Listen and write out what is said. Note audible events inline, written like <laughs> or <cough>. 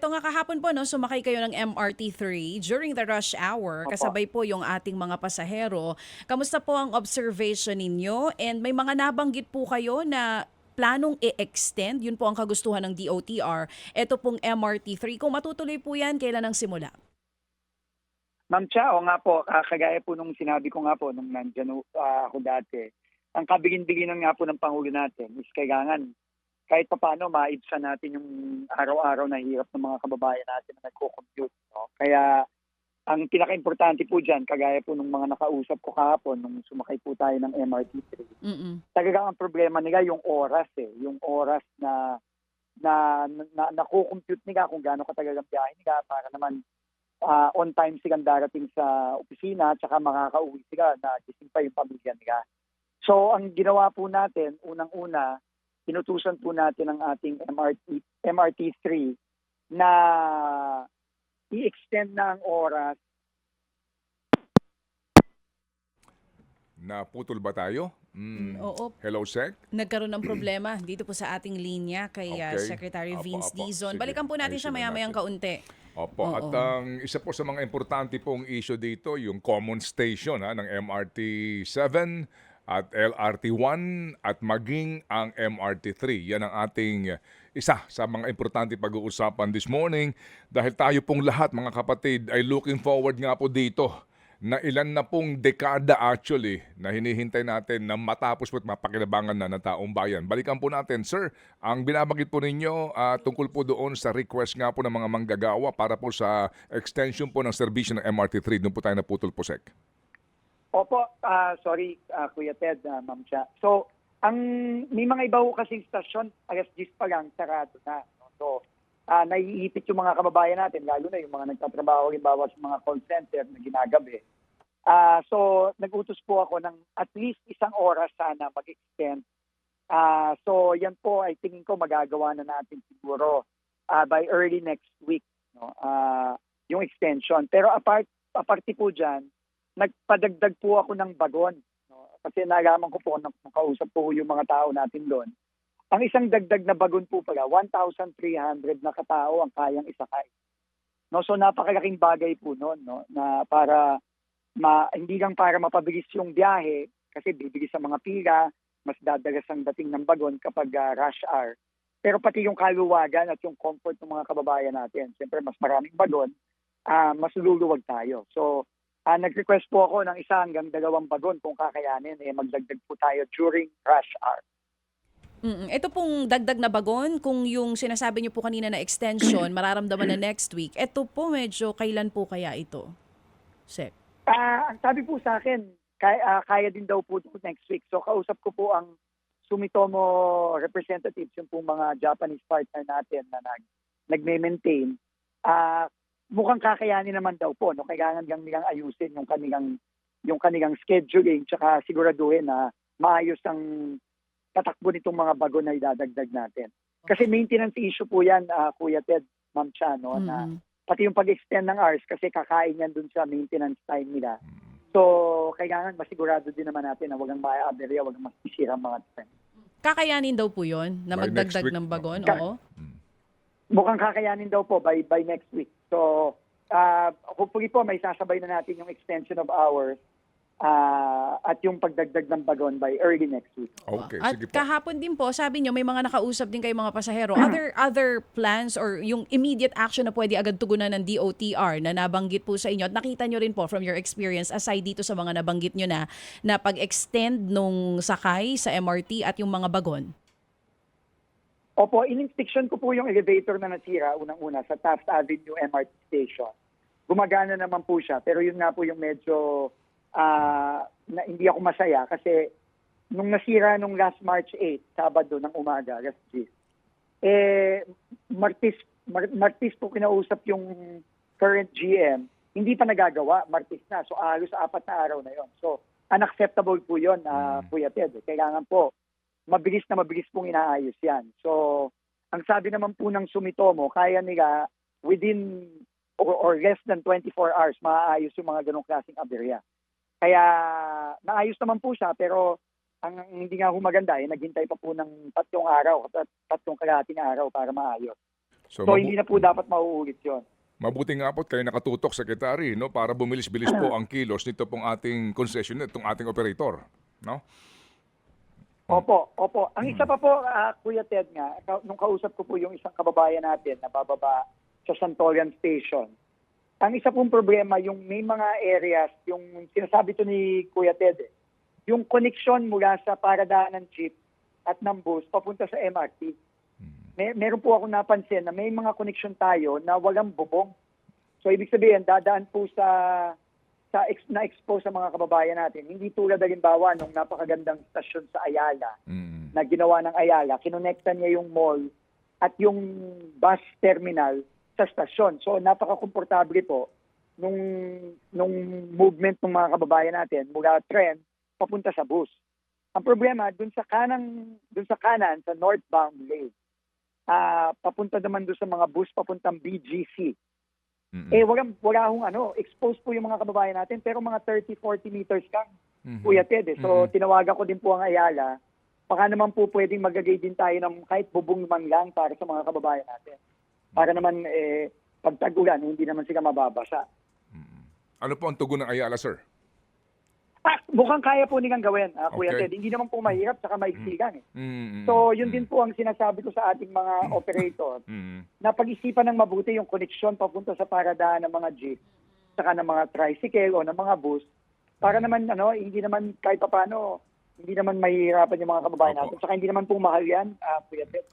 eto nga kahapon po, no, sumakay kayo ng MRT3 during the rush hour. Opo. Kasabay po yung ating mga pasahero. Kamusta po ang observation ninyo? And may mga nabanggit po kayo na planong i-extend. Yun po ang kagustuhan ng DOTR. Ito pong MRT3. Kung matutuloy po yan, kailan ang simula? Ma'am Cha, o nga po, ah, kagaya po nung sinabi ko nga po nung nandyan ah, ako dati, ang kabigin-biginan nga po ng Pangulo natin is kailangan kahit pa paano maibsan natin yung araw-araw na hirap ng mga kababayan natin na nagko-compute. No? Kaya ang pinaka-importante po dyan, kagaya po nung mga nakausap ko kahapon nung sumakay po tayo ng MRT3, Mm-mm. talagang ang problema nila yung oras eh. Yung oras na na, na, na compute nila kung gaano katagal ang biyahe nila para naman ah, on time silang darating sa opisina at saka makakauwi sila na gising pa yung pamilya nila. So ang ginawa po natin, unang-una, inutusan po natin ang ating MRT, MRT3 na i-extend na ang oras Naputol ba tayo? Mm. Oo, Hello, Sec? nagkaroon ng problema <clears throat> dito po sa ating linya kay uh, Okay. Secretary Vince. Dizon. Sige. Balikan po natin Ayusin siya maya-mayang kaunti. Opo. Oo. At ang isa po sa mga importante pong issue dito, yung common station ha, ng MRT 7 at LRT1 at maging ang MRT3. Yan ang ating isa sa mga importante pag-uusapan this morning dahil tayo pong lahat mga kapatid ay looking forward nga po dito na ilan na pong dekada actually na hinihintay natin na matapos po at mapakinabangan na ng taong bayan. Balikan po natin, sir, ang binabanggit po ninyo ah, tungkol po doon sa request nga po ng mga manggagawa para po sa extension po ng serbisyo ng MRT3. Doon po tayo naputol po, Sec. Opo, ah, sorry ah, Kuya Ted, uh, Ma'am Cha. So, ang may mga iba ho kasing stasyon, alas 10 pa lang, sarado na. no? So, ah, naiipit yung mga kababayan natin, lalo na yung mga nagtatrabaho halimbawa sa mga call center na ginagabi. Ah, so, nag-utos po ako ng at least isang oras sana mag-extend. Ah, so, yan po ay tingin ko magagawa na natin siguro ah, by early next week no Ah, yung extension. Pero apart aparte po diyan, nagpadagdag po ako ng bagon. No? Kasi nalaman ko po, nung kausap po yung mga tao natin doon. Ang isang dagdag na bagon po pala, 1,300 na katao ang kayang isakay. No, so napakalaking bagay po noon no na para ma, hindi lang para mapabilis yung biyahe kasi bibilis sa mga pila, mas dadagas ang dating ng bagon kapag ah, rush hour. Pero pati yung kaluwagan at yung comfort ng mga kababayan natin. Siyempre mas maraming bagon, ah mas luluwag tayo. So Ah, nag-request po ako ng isa hanggang dalawang bagon kung kakayanin, eh, magdagdag po tayo during rush hour. Mm-mm. Ito pong dagdag na bagon, kung yung sinasabi niyo po kanina na extension, <clears throat> mararamdaman na next week, ito po medyo kailan po kaya ito? Sec. Ah, ang sabi po sa akin, kaya, ah, kaya din daw po next week. So kausap ko po ang Sumitomo representatives, yung po mga Japanese partner natin na nag, nagme-maintain. Ah, mukhang kakayanin naman daw po. No? Kailangan lang nilang ayusin yung kanilang, yung kanilang scheduling tsaka siguraduhin na maayos ang tatakbo nitong mga bago na idadagdag natin. Kasi maintenance issue po yan, ah, Kuya Ted, Ma'am Cha, no? na Mm-mm. pati yung pag-extend ng hours kasi kakain yan dun sa maintenance time nila. So, kailangan masigurado din naman natin na walang maya-aberya, walang masisira ang mga train. Kakayanin daw po yon na By magdagdag week, ng bagon? Ka- Oo. Mukhang kakayanin daw po by by next week. So, uh, hopefully po may sasabay na natin yung extension of hours ah, at yung pagdagdag ng bagon by early next week. Okay, At sige po. kahapon din po, sabi niyo may mga nakausap din kayo mga pasahero. Other other plans or yung immediate action na pwede agad tugunan ng DOTR na nabanggit po sa inyo at nakita niyo rin po from your experience aside dito sa mga nabanggit niyo na na pag-extend nung sakay sa MRT at yung mga bagon. Opo, in-inspection ko po yung elevator na nasira unang-una sa Taft Avenue MRT Station. Gumagana naman po siya, pero yun nga po yung medyo ah, na hindi ako masaya kasi nung nasira nung last March 8, Sabado ng umaga, alas 10, eh, Martis, Mar- Martis po kinausap yung current GM, hindi pa nagagawa, Martis na. So, halos apat na araw na yon. So, unacceptable po yun, Mm. Kuya Ted. Kailangan po, mabilis na mabilis pong inaayos yan. So, ang sabi naman po ng Sumitomo, kaya nila within or, or less than 24 hours maaayos yung mga ganong klaseng aberya. Kaya naayos naman po siya pero ang hindi nga humaganda eh, naghintay pa po ng tatlong araw at tatlong kalahating araw para maayos. So, So, hindi na po dapat mauulit yon. Mabuti nga po kayo nakatutok, Secretary, no, para bumilis-bilis po ang kilos nito pong ating concession, itong ating operator. No? Opo, opo. Ang isa pa po, ah, Kuya Ted nga, nung kausap ko po yung isang kababayan natin na bababa sa Santorian Station, ang isa pong problema, yung may mga areas, yung sinasabi to ni Kuya Ted, eh, yung connection mula sa paradaan ng jeep at ng bus papunta sa MRT. May, meron po ako napansin na may mga connection tayo na walang bubong. So ibig sabihin, dadaan po sa sa ex, na-expose sa mga kababayan natin. Hindi tulad halimbawa nung napakagandang stasyon sa Ayala Mm. na ginawa ng Ayala, kinonekta niya yung mall at yung bus terminal sa stasyon. So napaka-komportable po nung nung movement ng mga kababayan natin mula tren papunta sa bus. Ang problema dun sa kanang dun sa kanan sa northbound lane. Ah, papunta naman dun sa mga bus papuntang BGC. Mm-mm. Eh wala wala hong ano, exposed po yung mga kababayan natin pero mga 30 40 meters kang Mhm. Kuya Ted. Eh. So, Mhm. tinawagan ko din po ang Ayala. Baka naman po pwedeng magagay din tayo ng kahit bubong man lang para sa mga kababayan natin. Para naman, eh, pag tag-ulan, hindi naman sila mababasa. Ano po ang tugon ng Ayala, sir? Ah, mukhang kaya po nilang gawin, ah, Kuya Okay. Ted. Hindi naman po mahirap, saka maiksi lang. Eh. Mm-mm. So, yun din po ang sinasabi ko sa ating mga operator <laughs> Mm-mm. na pag-isipan ng mabuti yung koneksyon papunta sa paradaan ng mga jeep, saka ng mga tricycle o ng mga bus, para naman, ano, hindi naman kahit papano, hindi naman mahihirapan yung mga kababayan Opo. natin. Saka hindi naman po mahal yan, ah, Kuya Ted.